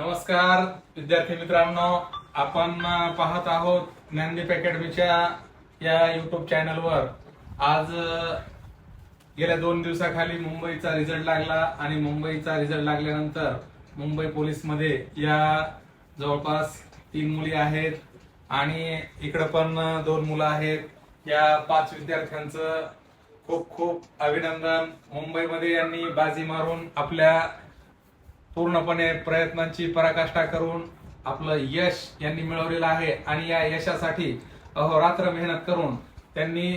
नमस्कार विद्यार्थी मित्रांनो. आपण पाहत आहोत ज्ञानदीप अकॅडमीच्या या युट्यूब चॅनलवर आज गेल्या दोन दिवसाखाली मुंबईचा रिझल्ट लागला आणि मुंबईचा रिझल्ट लागल्यानंतर मुंबई पोलीसमध्ये या जवळपास तीन मुली आहेत आणि इकडं पण दोन मुलं आहेत. या पाच विद्यार्थ्यांचं खूप खूप अभिनंदन. मुंबईमध्ये यांनी बाजी मारून आपल्या पूर्णपणे प्रयत्नांची पराकाष्ठा करून आपलं यश यांनी मिळवलेलं आहे आणि या यशासाठी अहोरात्र मेहनत करून त्यांनी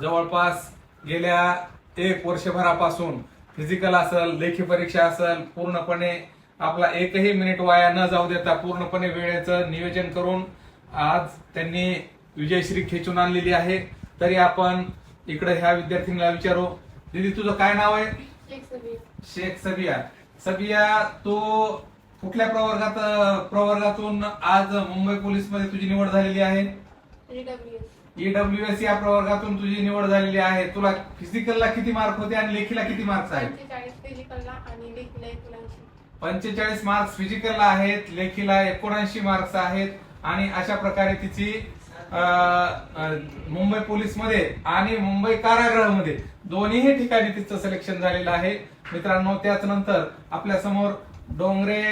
जवळपास गेल्या एक वर्षभरापासून फिजिकल असेल लेखी परीक्षा असेल पूर्णपणे आपला एकही मिनिट वाया न जाऊ देता पूर्णपणे वेळेचं नियोजन करून आज त्यांनी विजयश्री खेचून आणलेली आहे. तरी आपण इकडे ह्या विद्यार्थ्यांना विचारू. दीदी तुझं काय नाव आहे? शेख सबिया सबिया तू कुठल्या प्रवर्गात प्रवर्गातून आज मुंबई पोलीसमध्ये तुझी निवड झालेली आहे? ईडब्ल्यू ईडब्ल्यू एस या प्रवर्गातून तुझी निवड झालेली आहे. तुला फिजिकलला किती मार्क होते आणि लेखीला किती मार्क्स आहेत? पंचेचाळीस मार्क्स फिजिकलला आहेत लेखीला एकोणऐंशी मार्क्स आहेत आणि अशा प्रकारे तिची मुंबई पोलीसमध्ये आणि मुंबई कारागृहामध्ये दोन्ही ठिकाणी तिचं सिलेक्शन झालेलं आहे. मित्रांनो त्याच नंतर आपल्यासमोर डोंगरे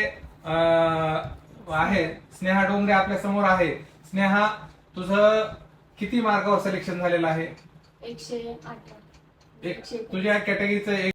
आहे. स्नेहा डोंगरे आपल्यासमोर आहे. स्नेहा तुझं किती मार्कावर सिलेक्शन झालेलं आहे? एकशे अठरा एक तुझ्या कॅटेगरीचं एक